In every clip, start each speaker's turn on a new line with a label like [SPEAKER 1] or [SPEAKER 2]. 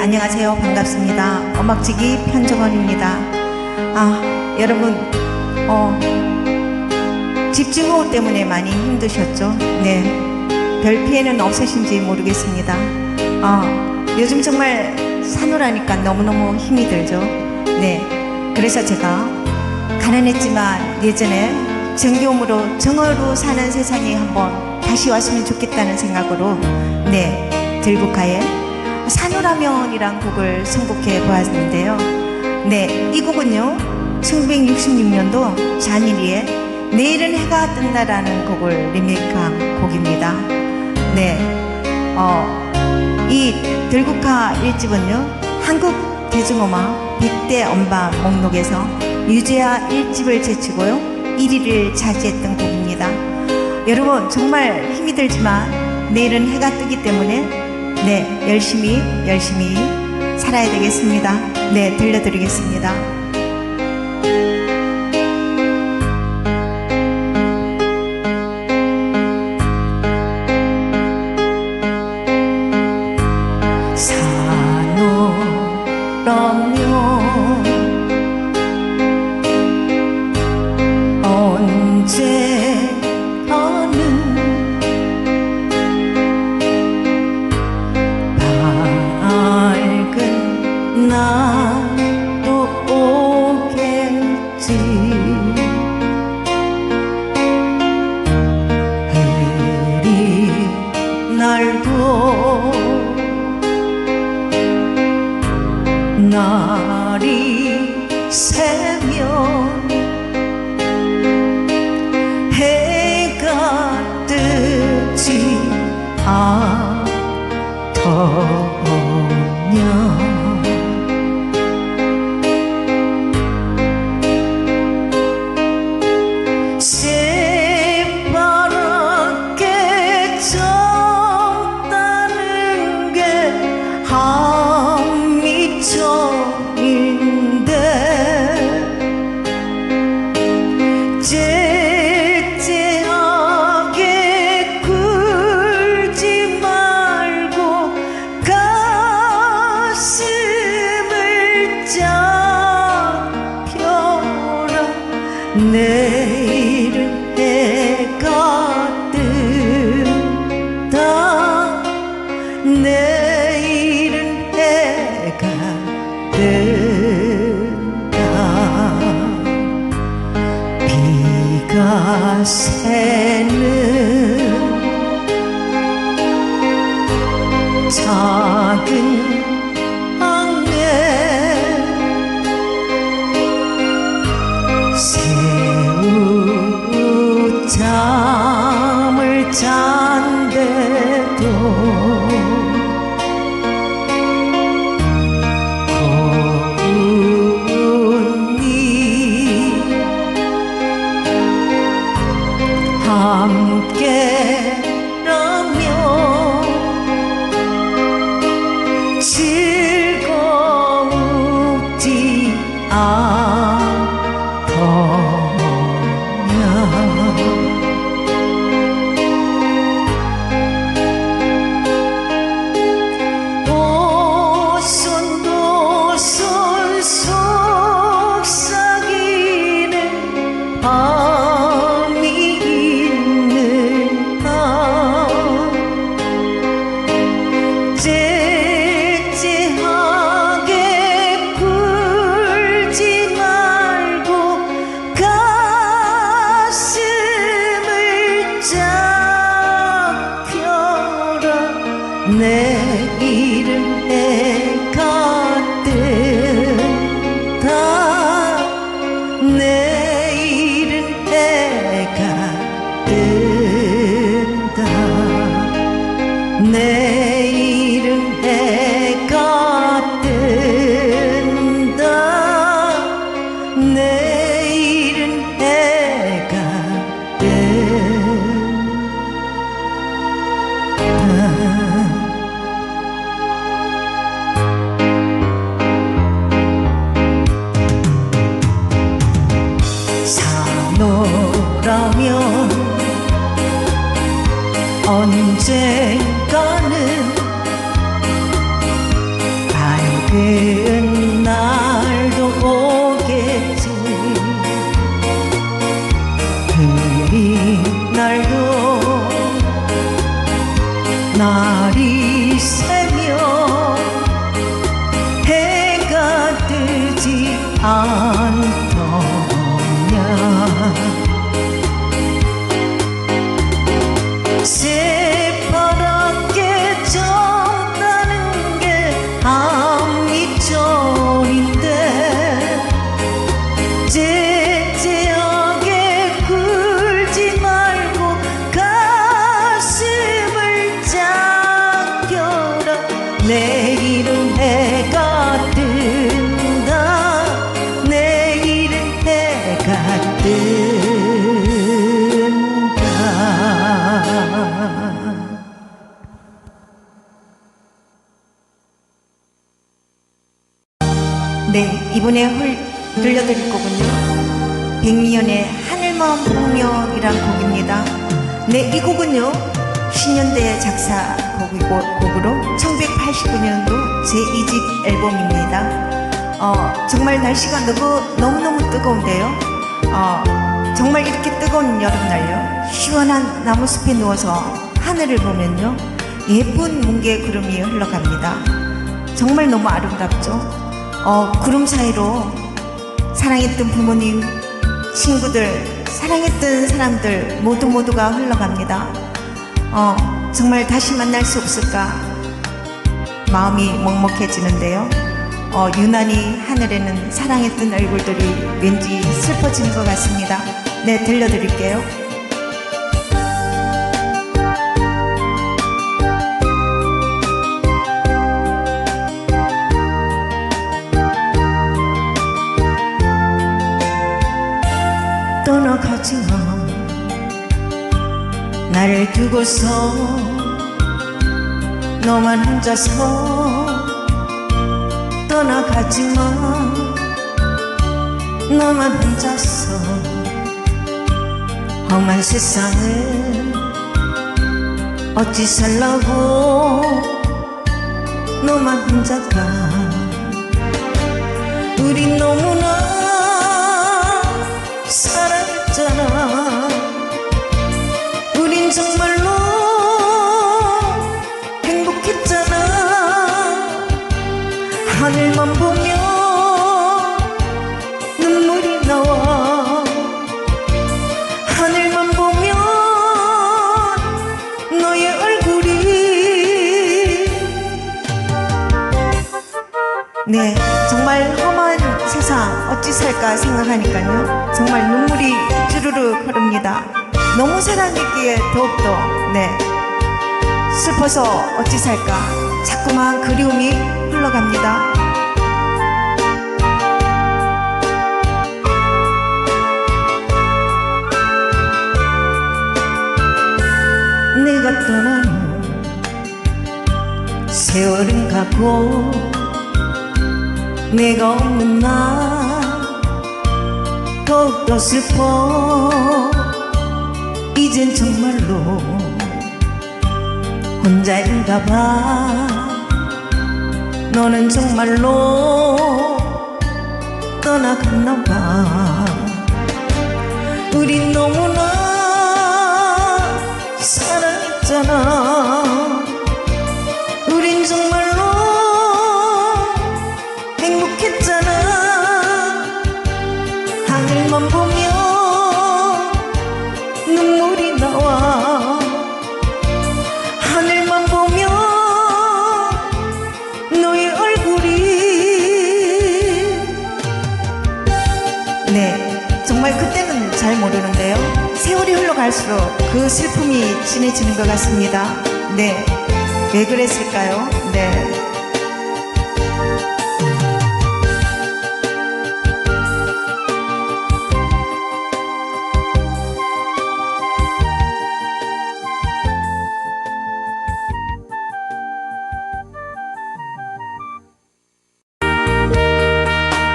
[SPEAKER 1] 안녕하세요. 반갑습니다. 엄학지기 편정원입니다. 아, 여러분, 어, 집중호우 때문에 많이 힘드셨죠? 네. 별 피해는 없으신지 모르겠습니다. 어, 요즘 정말 사노라니까 너무너무 힘이 들죠? 네. 그래서 제가 가난했지만 예전에 정겨움으로 정어로 사는 세상에 한번 다시 왔으면 좋겠다는 생각으로 네 들국화의 산호라면이란 곡을 선곡해 보았는데요. 네, 이 곡은요 1966년도 잔일이의 내일은 해가 뜬다라는 곡을 리메이크한 곡입니다. 네, 어, 이 들국화 1집은요 한국 대중음악 100대 엄바 목록에서 유재하 1집을 제치고요 1위를 차지했던 곡입니다. 여러분 정말 힘이 들지만 내일은 해가 뜨기 때문에 네 열심히 열심히 살아야 되겠습니다. 네 들려드리겠습니다. 날이 새면 뜬다. 내일은 해가 뜬다. 내일은 해가 뜬다. 산호라면 언젠가는 밝은 날도 오겠지. 흐린 날도 날이 새며 해가 뜨지 않아 내일은 해가 뜬다 내일은 해가 뜬다 네, 이번에 홀 들려드릴 곡은요. 백미연의 하늘마음 풍년이란 곡입니다. 네, 이 곡은요. 10년대 작사 곡으로 1989년도 제2집 앨범입니다. 어, 정말 날씨가 너무, 너무너무 뜨거운데요. 어, 정말 이렇게 뜨거운 여름날요. 시원한 나무숲에 누워서 하늘을 보면요. 예쁜 뭉게 구름이 흘러갑니다. 정말 너무 아름답죠? 어, 구름 사이로 사랑했던 부모님, 친구들, 사랑했던 사람들 모두 모두가 흘러갑니다. 어, 정말 다시 만날 수 없을까? 마음이 먹먹해지는데요. 어, 유난히 하늘에는 사랑했던 얼굴들이 왠지 슬퍼지는 것 같습니다. 네, 들려드릴게요. 떠나가지 마 나를 두고서 너만 혼자서 떠나가지마 너만 혼자서 험한 세상을 어찌 살라고 너만 혼자 가 우리 너무나 네, 정말 험한 세상 어찌 살까 생각하니까요. 정말 눈물이 주르르 흐릅니다. 너무 사랑했기에 더욱더 네 슬퍼서 어찌 살까 자꾸만 그리움이 흘러갑니다. 내가 떠나는 세월은 가고 내가 없는 날 더욱더 슬퍼. 이젠 정말로 혼자인가 봐. 너는 정말로 떠나갔나 봐. 우린 너무나 사랑했잖아 세월이 흘러갈수록 그 슬픔이 진해지는 것 같습니다 네 왜 그랬을까요 네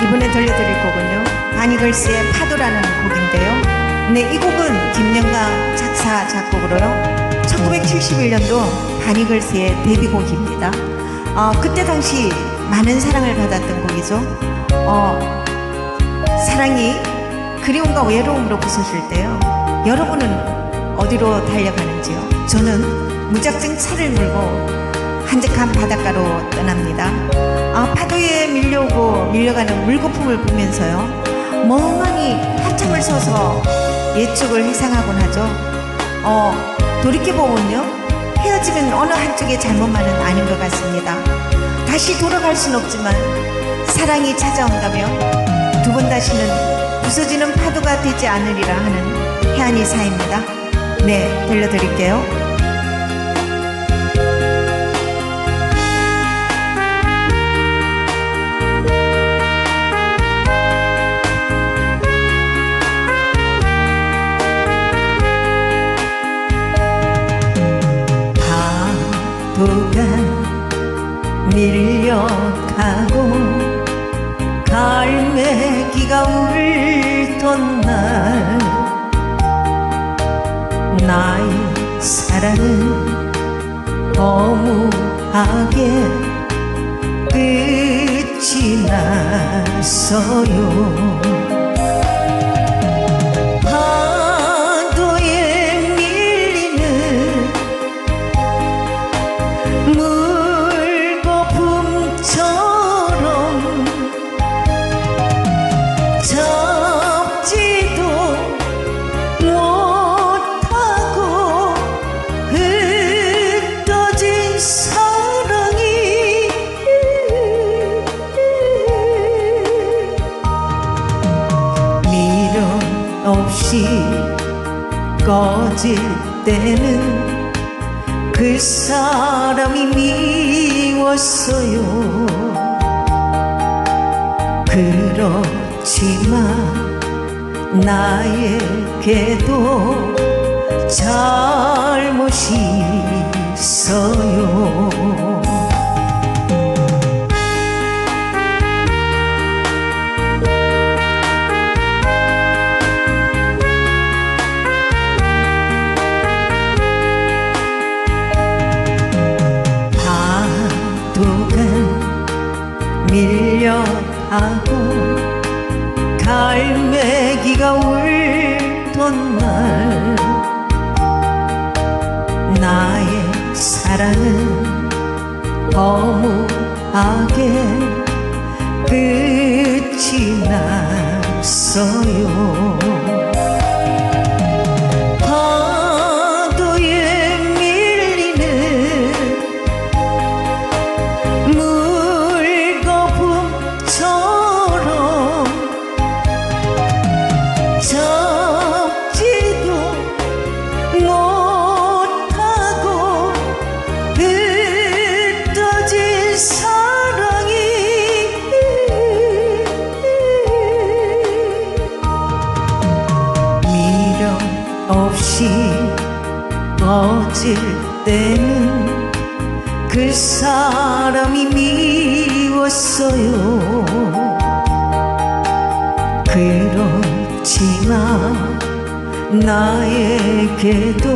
[SPEAKER 1] 이번에 들려드릴 곡은요. 바니걸스의 파도라는 곡인데요. 네, 이 곡은 김영강 작사, 작곡으로요. 1971년도 바니걸스의 데뷔곡입니다. 어, 그때 당시 많은 사랑을 받았던 곡이죠. 어, 사랑이 그리움과 외로움으로 부서질 때요. 여러분은 어디로 달려가는지요? 저는 무작정 차를 몰고 한적한 바닷가로 떠납니다. 아, 파도에 밀려오고 밀려가는 물거품을 보면서요. 멍하니 한참을 서서 예측을 회상하곤 하죠. 어, 돌이켜보면요. 헤어지면 어느 한쪽의 잘못만은 아닌 것 같습니다. 다시 돌아갈 순 없지만 사랑이 찾아온다면 두 번 다시는 부서지는 파도가 되지 않으리라 하는 해안이 사입니다. 네, 들려드릴게요. 밀려가고 갈매기가 울던 날 나의 사랑은 허무하게 끝이 났어요 꺼질 때는 그 사람이 미웠어요. 그렇지만 나에게도 잘못이 있어요 끝이 났어요 때는 그 사람이 미웠어요. 그렇지만 나에게도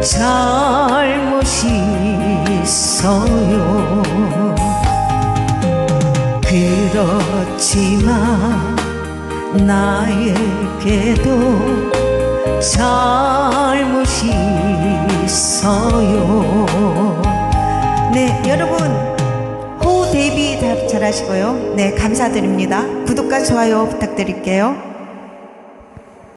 [SPEAKER 1] 잘못이 있어요. 그렇지만 나에게도 잘못이 있어요. 네 여러분 호흡 대비 다 잘하시고요. 네 감사드립니다. 구독과 좋아요 부탁드릴게요